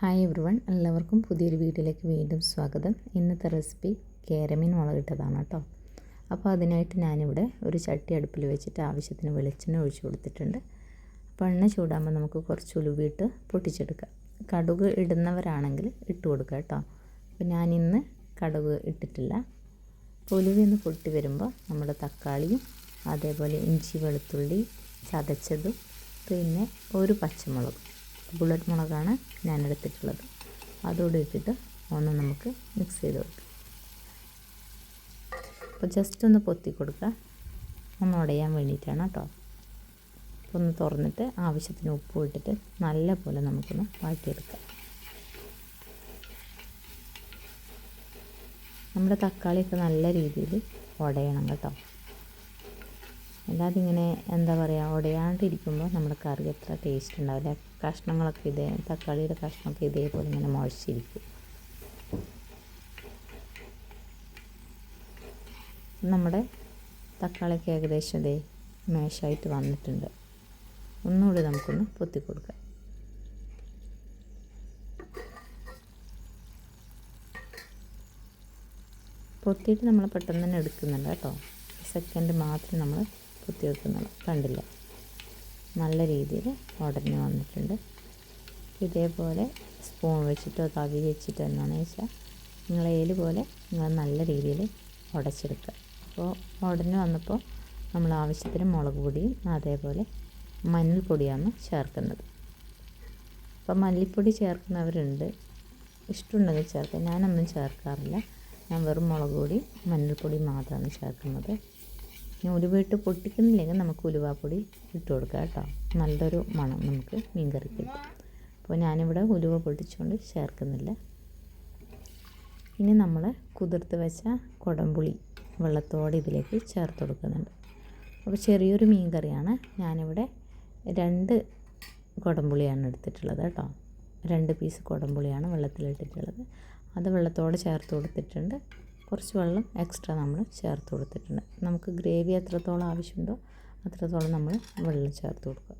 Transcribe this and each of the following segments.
Hi every one എല്ലാവർക്കും പുതിയൊരു വീഡിയോയിലേക്ക് വീണ്ടും സ്വാഗതം. ഇന്നത്തെ റെസിപ്പി കേരമീൻ മുളകിട്ടതാണ് കേട്ടോ. അപ്പോൾ അതിനായിട്ട് ഞാനിവിടെ ഒരു ചട്ടി അടുപ്പിൽ വെച്ചിട്ട് ആവശ്യത്തിന് വെളിച്ചെണ്ണ ഒഴിച്ചു കൊടുത്തിട്ടുണ്ട്. അപ്പോൾ എണ്ണ ചൂടാകുമ്പോൾ നമുക്ക് കുറച്ച് ഉലുവിട്ട് പൊട്ടിച്ചെടുക്കാം. കടുക് ഇടുന്നവരാണെങ്കിൽ ഇട്ട് കൊടുക്കുക കേട്ടോ. അപ്പോൾ ഞാനിന്ന് കടുക് ഇട്ടിട്ടില്ല. ഉലുവി ഒന്ന് പൊട്ടി വരുമ്പോൾ നമ്മുടെ തക്കാളിയും അതേപോലെ ഇഞ്ചി വെളുത്തുള്ളി ചതച്ചതും പിന്നെ ഒരു പച്ചമുളക്. ബുള്ളറ്റ് മുളകാണ് ഞാൻ എടുത്തിട്ടുള്ളത് അതോടെ ഇട്ടിട്ട് ഒന്ന് നമുക്ക് മിക്സ് ചെയ്ത് കൊടുക്കാം അപ്പോൾ ജസ്റ്റ് ഒന്ന് പൊത്തി കൊടുക്കുക ഒന്ന് ഉടയാൻ വേണ്ടിയിട്ടാണ് കേട്ടോ അപ്പോൾ ഒന്ന് തുറന്നിട്ട് ആവശ്യത്തിന് ഉപ്പ് ഇട്ടിട്ട് നല്ല പോലെ നമുക്കൊന്ന് വാട്ടിയെടുക്കാം നമ്മുടെ തക്കാളിയൊക്കെ നല്ല രീതിയിൽ ഉടയണം കേട്ടോ. അല്ലാതെ ഇങ്ങനെ എന്താ പറയുക ഉടയാണ്ടിരിക്കുമ്പോൾ നമ്മുടെ കറി എത്ര ടേസ്റ്റ് ഉണ്ടാവില്ല. കഷ്ണങ്ങളൊക്കെ ഇതേ തക്കാളിയുടെ കഷ്ണമൊക്കെ ഇതേപോലെ ഇങ്ങനെ മുഴച്ചിരിക്കും. നമ്മുടെ തക്കാളിക്ക് ഏകദേശം ഇതേ മേശായിട്ട് വന്നിട്ടുണ്ട്. ഒന്നുകൂടി നമുക്കൊന്ന് പൊത്തി കൊടുക്കാം പൊത്തിയിട്ട് നമ്മൾ പെട്ടെന്ന് തന്നെ എടുക്കുന്നുണ്ട് കേട്ടോ. സെക്കൻഡ് മാത്രം നമ്മൾ പൊത്തി വെക്കുന്നുള്ളൂ കണ്ടില്ല? നല്ല രീതിയിൽ ഉടഞ്ഞു വന്നിട്ടുണ്ട്. ഇതേപോലെ സ്പൂൺ വെച്ചിട്ടോ തവി വെച്ചിട്ടോ എന്താണെന്ന് വെച്ചാൽ നിങ്ങൾ ഏൽ പോലെ നിങ്ങൾ നല്ല രീതിയിൽ ഉടച്ചെടുക്കുക. അപ്പോൾ ഉടഞ്ഞു വന്നപ്പോൾ നമ്മൾ ആവശ്യത്തിന് മുളക് പൊടിയും അതേപോലെ മഞ്ഞൾപ്പൊടിയാണ് ചേർക്കുന്നത്. അപ്പോൾ മല്ലിപ്പൊടി ചേർക്കുന്നവരുണ്ട്. ഇഷ്ടമുണ്ടെങ്കിൽ ചേർക്കാം ഞാനൊന്നും ചേർക്കാറില്ല. ഞാൻ വെറും മുളക് പൊടി മഞ്ഞൾപ്പൊടി മാത്രമാണ് ചേർക്കുന്നത്. ഉലുവയിട്ട് പൊട്ടിക്കുന്നില്ലെങ്കിൽ നമുക്ക് ഉലുവാപ്പൊടി ഇട്ട് കൊടുക്കാം കേട്ടോ. നല്ലൊരു മണം നമുക്ക് മീൻ കറിക്ക് അപ്പോൾ ഞാനിവിടെ ഉലുവ പൊട്ടിച്ചുകൊണ്ട് ചേർക്കുന്നില്ല. ഇനി നമ്മൾ കുതിർത്ത് വെച്ച കുടംപുളി വെള്ളത്തോടെ ഇതിലേക്ക് ചേർത്ത് കൊടുക്കുന്നുണ്ട്. അപ്പോൾ ചെറിയൊരു മീൻ കറിയാണ് ഞാനിവിടെ രണ്ട് കുടംപുളിയാണ് എടുത്തിട്ടുള്ളത് കേട്ടോ. രണ്ട് പീസ് കുടംപുളിയാണ് വെള്ളത്തിലിട്ടിട്ടുള്ളത്. അത് വെള്ളത്തോടെ ചേർത്ത് കൊടുത്തിട്ടുണ്ട്. കുറച്ച് വെള്ളം എക്സ്ട്രാ നമ്മൾ ചേർത്ത് കൊടുത്തിട്ടുണ്ട്. നമുക്ക് ഗ്രേവി എത്രത്തോളം ആവശ്യമുണ്ടോ അത്രത്തോളം നമ്മൾ വെള്ളം ചേർത്ത് കൊടുക്കുക.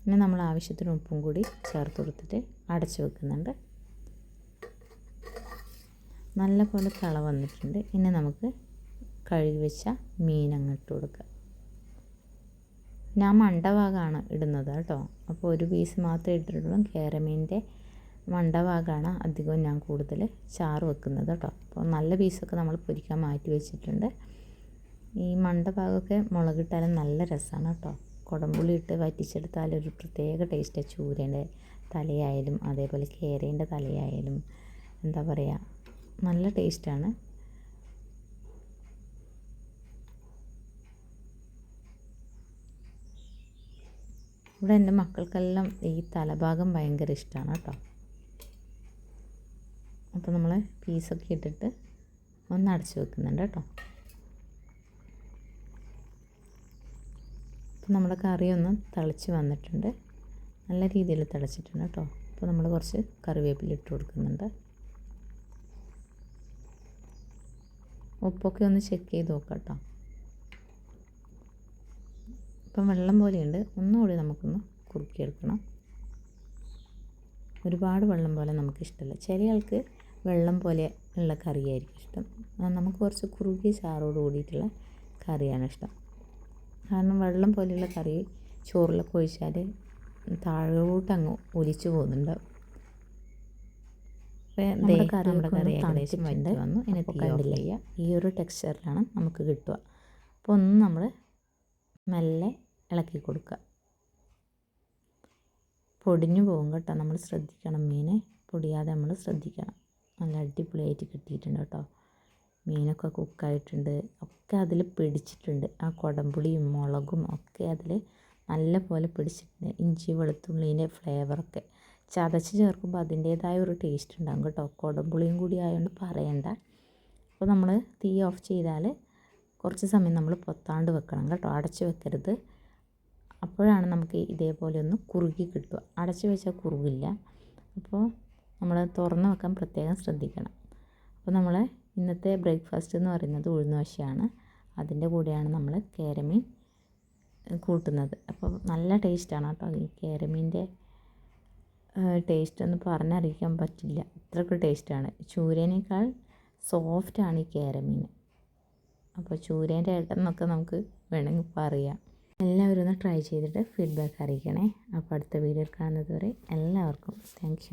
പിന്നെ നമ്മൾ ആവശ്യത്തിന് ഉപ്പും കൂടി ചേർത്ത് കൊടുത്തിട്ട് അടച്ചു വെക്കുന്നുണ്ട്. നല്ല പോലെ തള വന്നിട്ടുണ്ട്. ഇനി നമുക്ക് കഴുകി വെച്ച മീൻ അങ്ങിട്ട് കൊടുക്കുക ഞാൻ മണ്ടഭാഗമാണ് ഇടുന്നത് കേട്ടോ. അപ്പോൾ ഒരു പീസ് മാത്രമേ ഇട്ടിട്ടുള്ളൂ. കേരമീന്റെ മണ്ടഭാഗമാണ് അധികവും ഞാൻ കൂടുതൽ ചാറ് വെക്കുന്നത് കേട്ടോ. അപ്പോൾ നല്ല പീസൊക്കെ നമ്മൾ പൊരിക്കാൻ മാറ്റി വെച്ചിട്ടുണ്ട്. ഈ മണ്ട മണ്ടഭാഗമൊക്കെ മുളകിട്ടാലും നല്ല രസമാണ് കേട്ടോ. കുടംപുളി ഇട്ട് വറ്റിച്ചെടുത്താൽ ഒരു പ്രത്യേക ടേസ്റ്റ് ചൂരേന്റെ തലയായാലും അതേപോലെ കേരേന്റെ തലയായാലും എന്താ പറയുക നല്ല ടേസ്റ്റാണ് ഇവിടെ എന്റെ മക്കൾക്കെല്ലാം ഈ തലഭാഗം ഭയങ്കര ഇഷ്ടമാണ് കേട്ടോ. അപ്പോൾ നമ്മൾ പീസൊക്കെ ഇട്ടിട്ട് ഒന്ന് അടച്ചു വെക്കുന്നുണ്ട് കേട്ടോ. അപ്പോൾ നമ്മുടെ കറി ഒന്ന് തിളച്ച് വന്നിട്ടുണ്ട്. നല്ല രീതിയിൽ തിളച്ചിട്ടുണ്ട് കേട്ടോ. അപ്പോൾ നമ്മൾ കുറച്ച് കറിവേപ്പില ഇട്ട് കൊടുക്കുന്നുണ്ട്. ഉപ്പൊക്കെ ഒന്ന് ചെക്ക് ചെയ്ത് നോക്കാം കേട്ടോ. ഇപ്പം വെള്ളം പോലെയുണ്ട്. ഒന്നുകൂടി നമുക്കൊന്ന് കുറുക്കിയെടുക്കണം. ഒരുപാട് വെള്ളം പോലെ നമുക്കിഷ്ടമല്ല ചില ആൾക്ക് വെള്ളം പോലെ ഉള്ള കറിയായിരിക്കും ഇഷ്ടം. നമുക്ക് കുറച്ച് കുറുകിയ ചാറോട് കൂടിയിട്ടുള്ള കറിയാണ് ഇഷ്ടം. കാരണം വെള്ളം പോലെയുള്ള കറി ചോറിലൊക്കെ ഒഴിച്ചാൽ താഴോട്ട് അങ്ങ് ഒലിച്ചു പോകുന്നുണ്ട്. നമ്മുടെ കറി നമ്മുടെ കറി ഏകദേശം വറ്റി വന്നു. ഇനി കണ്ടില്ല? ഈ ഒരു ടെക്സ്ചറിലാണ് നമുക്ക് കിട്ടുക. അപ്പോൾ ഒന്ന് നമ്മൾ മെല്ലെ ഇളക്കി കൊടുക്കുക. പൊടിഞ്ഞു പോകും കേട്ടോ. നമ്മൾ ശ്രദ്ധിക്കണം മീനെ. പൊടിയാതെ നമ്മൾ ശ്രദ്ധിക്കണം. നല്ല അടിപൊളിയായിട്ട് കിട്ടിയിട്ടുണ്ട് കേട്ടോ. മീനൊക്കെ കുക്കായിട്ടുണ്ട്. ഒക്കെ അതിൽ പിടിച്ചിട്ടുണ്ട്. ആ കുടംപുളിയും മുളകും ഒക്കെ അതിൽ നല്ല പോലെ പിടിച്ചിട്ടുണ്ട്. ഇഞ്ചി വെളുത്തുള്ളീന്റെ ഫ്ലേവറൊക്കെ ചതച്ച് ചേർക്കുമ്പോൾ അതിന്റേതായ ഒരു ടേസ്റ്റ് ഉണ്ടാകും കേട്ടോ. കുടംപുളിയും കൂടി ആയതുകൊണ്ട് പറയണ്ട. അപ്പോൾ നമ്മൾ തീ ഓഫ് ചെയ്താൽ കുറച്ച് സമയം നമ്മൾ പൊത്താണ്ട് വെക്കണം കേട്ടോ. അടച്ച് വെക്കരുത്. അപ്പോഴാണ് നമുക്ക് ഇതേപോലെ ഒന്ന് കുറുകി കിട്ടുക. അടച്ച് വെച്ചാൽ കുറുകില്ല. അപ്പോൾ നമ്മൾ തുറന്ന് വെക്കാൻ പ്രത്യേകം ശ്രദ്ധിക്കണം. അപ്പോൾ നമ്മൾ ഇന്നത്തെ ബ്രേക്ക്ഫാസ്റ്റ് എന്ന് പറയുന്നത് ഉഴുന്നുവശയാണ്. അതിന്റെ കൂടെയാണ് നമ്മൾ കേരമീൻ കൂട്ടുന്നത്. അപ്പോൾ നല്ല ടേസ്റ്റാണ് കേട്ടോ. ഈ കേരമീന്റെ ടേസ്റ്റ് ഒന്നും പറഞ്ഞറിയിക്കാൻ പറ്റില്ല. അത്രയ്ക്ക് ടേസ്റ്റാണ്. ചൂരേനേക്കാൾ സോഫ്റ്റാണ് ഈ കേരമീൻ അപ്പോൾ ചൂരേന്റെ ഏട്ടൻ എന്നൊക്കെ നമുക്ക് വേണമെങ്കിൽ പറയാം. എല്ലാവരും ഒന്ന് ട്രൈ ചെയ്തിട്ട് ഫീഡ്ബാക്ക് അറിയിക്കണേ. അപ്പോൾ അടുത്ത വീഡിയോ കാണുന്നതുവരെ എല്ലാവർക്കും താങ്ക്